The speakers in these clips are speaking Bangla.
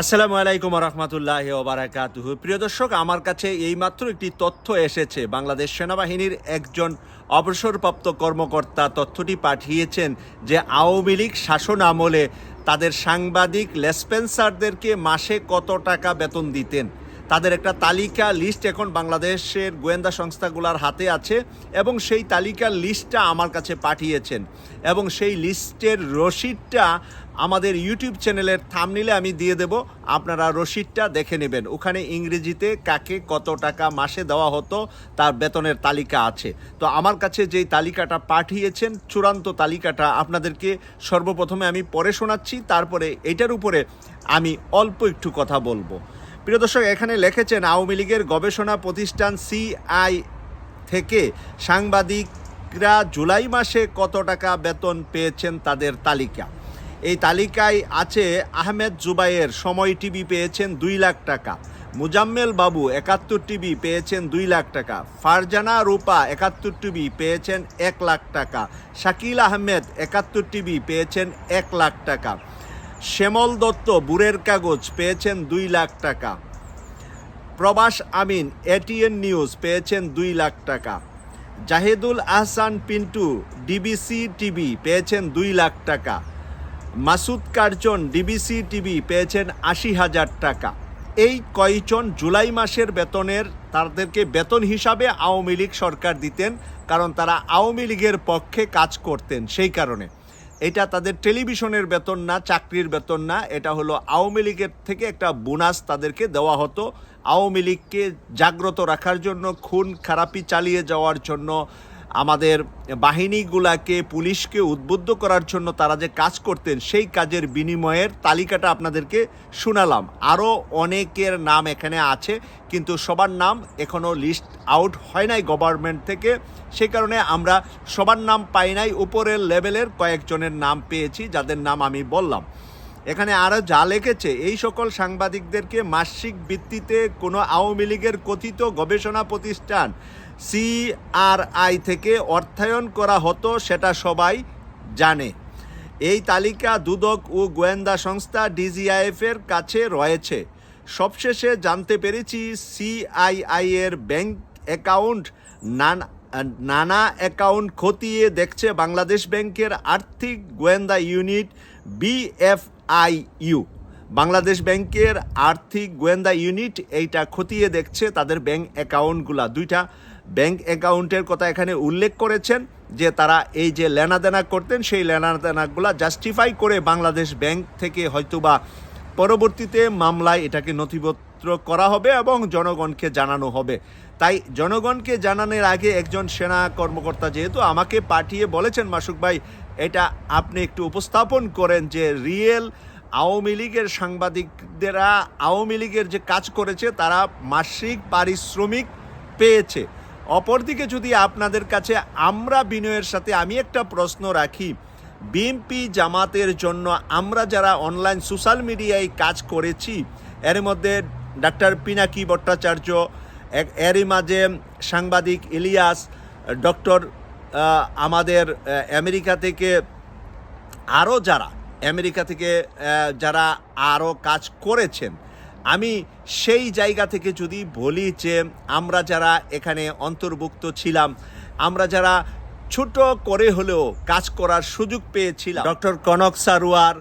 আসসালামু আলাইকুম রহমতুল্লাহ ওবারাকাতুহু। প্রিয় দর্শক, আমার কাছে এইমাত্র একটি তথ্য এসেছে। বাংলাদেশ সেনাবাহিনীর একজন অবসরপ্রাপ্ত কর্মকর্তা তথ্যটি পাঠিয়েছেন যে আওয়ামী লীগ শাসন আমলে তাদের সাংবাদিক লেসপেন্সারদেরকে মাসে কত টাকা বেতন দিতেন। তাদের একটা তালিকা লিস্ট এখন বাংলাদেশের গোয়েন্দা সংস্থাগুলোর হাতে আছে এবং সেই তালিকার লিস্টটা আমার কাছে পাঠিয়েছেন। এবং সেই লিস্টের রসিদটা আমাদের ইউটিউব চ্যানেলের থামনিলে আমি দিয়ে দেব। আপনারা রসিদটা দেখে নেবেন। ওখানে ইংরেজিতে কাকে কত টাকা মাসে দেওয়া হতো, তার বেতনের তালিকা আছে। তো আমার কাছে যেই তালিকাটা পাঠিয়েছেন, চূড়ান্ত তালিকাটা আপনাদেরকে সর্বপ্রথমে আমি পড়ে শোনাচ্ছি, তারপরে এটার উপরে আমি অল্প একটু কথা বলব। প্রিয় দর্শক, এখানে লিখেছেন, আওয়ামী লীগের গবেষণা প্রতিষ্ঠান সিআই থেকে সাংবাদিকরা জুলাই মাসে কত টাকা বেতন পেয়েছেন তাদের তালিকা? এই তালিকায় আছে, আহমেদ জুবাইয়ের সময় টিভি পেয়েছেন দুই লাখ টাকা, মুজাম্মেল বাবু একাত্তর টিভি পেয়েছেন দুই লাখ টাকা, ফারজানা রূপা একাত্তর টিভি পেয়েছেন এক লাখ টাকা, শাকিল আহমেদ একাত্তর টিভি পেয়েছেন এক লাখ টাকা। শ্যামল দত্ত বুড়ের কাগজ পেয়েছেন দুই লাখ টাকা। প্রবাস আমিন এটিএন নিউজ পেয়েছেন দুই লাখ টাকা। জাহেদুল আহসান পিন্টু, ডিবিসি টিভি পেয়েছেন দুই লাখ টাকা। মাসুদ কার্জন ডিবিসি টিভি পেয়েছেন আশি হাজার টাকা। এই কয়জন জুলাই মাসের বেতনের, তাদেরকে বেতন হিসাবে আওয়ামী লীগ সরকার দিতেন, কারণ তারা আওয়ামী লীগের পক্ষে কাজ করতেন সেই কারণে। এটা তাদের টেলিভিশনের বেতন না, চাকরির বেতন না। এটা হলো আওয়ামী লীগের থেকে একটা বোনাস তাদেরকে দেওয়া হতো। আওয়ামী লীগকে জাগ্রত রাখার জন্য, খুন, খারাপি চালিয়ে যাওয়ার জন্য আমাদের বাহিনীগুলাকে, পুলিশকে উদ্বুদ্ধ করার জন্য তারা যে কাজ করতেন, সেই কাজের বিনিময়ের তালিকাটা আপনাদেরকে শোনালাম। আরও অনেকের নাম এখানে আছে, কিন্তু সবার নাম এখনও লিস্ট আউট হয় নাই গভর্নমেন্ট থেকে। সেই কারণে আমরা সবার নাম পাই নাই, উপরের লেভেলের কয়েকজনের নাম পেয়েছি, যাদের নাম আমি বললাম। এখানে আরও যা লেগেছে এই সকল সাংবাদিকদেরকে মাসিক ভিত্তিতে কোনো আওয়ামী লীগের কথিত গবেষণা প্রতিষ্ঠান সিআরআই থেকে অর্থায়ন করা হতো, সেটা সবাই জানে। এই তালিকা দুদক ও গোয়েন্দা সংস্থা ডিজিআইএফের কাছে রয়েছে। সবশেষে জানতে পেরেছি, সিআইআই এর ব্যাংক অ্যাকাউন্ট নানা নানা অ্যাকাউন্ট খতিয়ে দেখছে বাংলাদেশ ব্যাংকের আর্থিক গোয়েন্দা ইউনিট বিএফআইইউ বাংলাদেশ ব্যাংকের আর্থিক গোয়েন্দা ইউনিট এইটা খতিয়ে দেখছে তাদের ব্যাংক অ্যাকাউন্টগুলা। দুইটা ব্যাংক অ্যাকাউন্টের কথা এখানে উল্লেখ করেছেন যে তারা এই যে লেনাদেনা করতেন, সেই লেনাদেনাগুলা জাস্টিফাই করে বাংলাদেশ ব্যাংক থেকে হয়তোবা পরবর্তীতে মামলায় এটাকে নথিপত্র করা হবে এবং জনগণকে জানানো হবে। তাই জনগণকে জানানোর আগে একজন সেনা কর্মকর্তা যেহেতু আমাকে পাঠিয়ে বলেছেন, মাসুক ভাই, এটা আপনি একটু উপস্থাপন করেন যে রিয়েল আওয়ামী লীগের সাংবাদিকদেরা, আওয়ামী লীগের যে কাজ করেছে, তারা মাসিক পারিশ্রমিক পেয়েছে। অপরদিকে যদি আপনাদের কাছে আমরা বিনয়ের সাথে আমি একটা প্রশ্ন রাখি, বিএনপি জামাতের জন্য আমরা যারা অনলাইন সোশ্যাল মিডিয়ায় কাজ করেছি, এর মধ্যে ডাক্তার পিনাকি ভট্টাচার্য এরই মাঝে সাংবাদিক ইলিয়াস, ডক্টর আমাদের আমেরিকা থেকে আরও যারা, আমেরিকা থেকে যারা আরও কাজ করেছেন, আমি সেই জায়গা থেকে যদি বলি যে আমরা যারা এখানে অন্তর্ভুক্ত ছিলাম, আমরা যারা ছোট করে হলেও কাজ করার সুযোগ পেয়েছিলাম। ডক্টর কনক সারোয়ার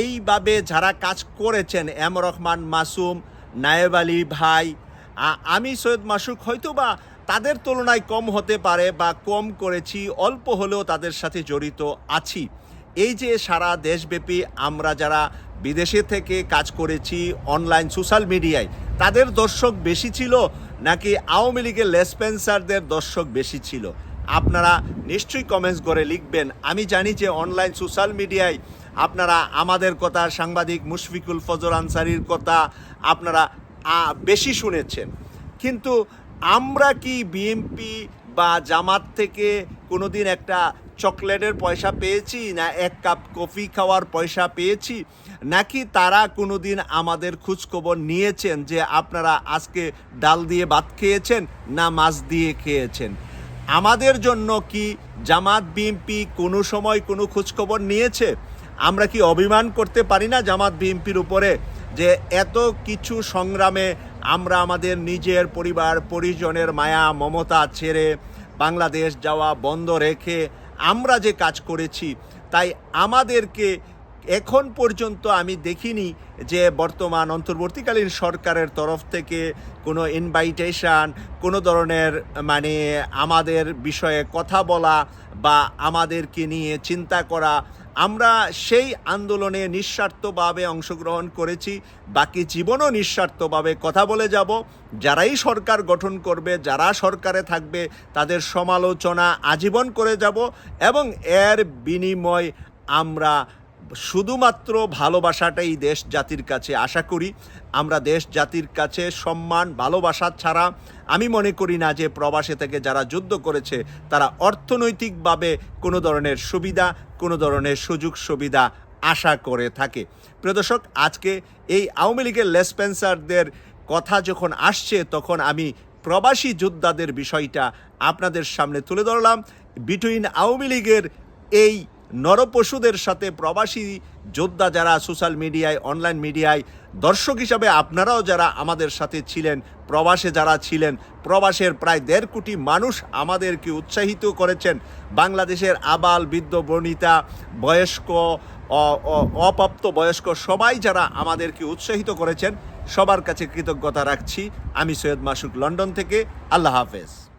এইভাবে যারা কাজ করেছেন, এম রহমান মাসুম, নায়েব আলী ভাই আমি সৈয়দ মাসুক হয়তো বা তাদের তুলনায় কম হতে পারে বা কম করেছি, অল্প হলেও তাদের সাথে জড়িত আছি। এই যে সারা দেশব্যাপী আমরা যারা বিদেশে থেকে কাজ করেছি, অনলাইন সোশ্যাল মিডিয়ায়, তাদের দর্শক বেশি ছিল নাকি আওয়ামী লীগের লেসপেন্সারদের দর্শক বেশি ছিল? আপনারা নিশ্চয়ই কমেন্টস করে লিখবেন। আমি জানি যে অনলাইন সোশ্যাল মিডিয়ায় আপনারা আমাদের কথা, সাংবাদিক মুশফিকুল ফজর আনসারির কথা আপনারা বেশি শুনেছেন। কিন্তু আমরা কি বিএমপি বা জামাত থেকে কোনো দিন একটা চকলেটের পয়সা পেয়েছি না এক কাপ কফি খাওয়ার পয়সা পেয়েছি? নাকি তারা কোনো দিন আমাদের খোঁজখবর নিয়েছেন যে আপনারা আজকে ডাল দিয়ে ভাত খেয়েছেন না মাছ দিয়ে খেয়েছেন? আমাদের জন্য কি জামাত বিএমপি কোনো সময় কোনো খোঁজখবর নিয়েছে? আমরা কি অভিমান করতে পারি না জামাত বিএনপির উপরে যে এত কিছু সংগ্রামে আমরা আমাদের নিজের পরিবার, পরিজনের মায়া, মমতা ছেড়ে বাংলাদেশ যাওয়া বন্ধ রেখে আমরা যে কাজ করেছি, তাই আমাদেরকে এখন পর্যন্ত আমি দেখিনি যে বর্তমান অন্তর্বর্তীকালীন সরকারের তরফ থেকে কোনো ইনভাইটেশন কোনো ধরনের মানে আমাদের বিষয়ে কথা বলা বা আমাদেরকে নিয়ে চিন্তা করা। আমরা সেই আন্দোলনে নিঃস্বার্থভাবে অংশগ্রহণ করেছি, বাকি জীবনও নিঃস্বার্থভাবে কথা বলে যাব। যারাই সরকার গঠন করবে, যারা সরকারে থাকবে, তাদের সমালোচনা আজীবন করে যাব এবং এর বিনিময় আমরা শুধুমাত্র ভালোবাসাটাই দেশ জাতির কাছে আশা করি। আমরা দেশ জাতির কাছে সম্মান, ভালোবাসা ছাড়া আমি মনে করি না যে প্রবাসে থেকে যারা যুদ্ধ করেছে, তারা অর্থনৈতিকভাবে কোনো ধরনের সুবিধা, কোনো ধরনের সুযোগ সুবিধা আশা করে থাকে। প্রিয় দর্শক, আজকে এই আওয়ামী লীগের লেসপেন্সারদের কথা যখন আসছে, তখন আমি প্রবাসী যোদ্ধাদের বিষয়টা আপনাদের সামনে তুলে ধরলাম। বিটুইন আওয়ামী লীগের এই নরপশুদের সাথে প্রবাসী যোদ্ধা যারা সোশ্যাল মিডিয়ায়, অনলাইন মিডিয়ায়, দর্শক হিসাবে আপনারাও যারা আমাদের সাথে ছিলেন, প্রবাসে যারা ছিলেন, প্রবাসের প্রায় দেড় কোটি মানুষ আমাদেরকে উৎসাহিত করেছেন। বাংলাদেশের আবাল, বৃদ্ধ, বনিতা, বয়স্ক অপ্রাপ্ত বয়স্ক সবাই যারা আমাদেরকে উৎসাহিত করেছেন, সবার কাছে কৃতজ্ঞতা রাখছি। আমি সৈয়দ মাসুক, লন্ডন থেকে। আল্লাহ হাফেজ।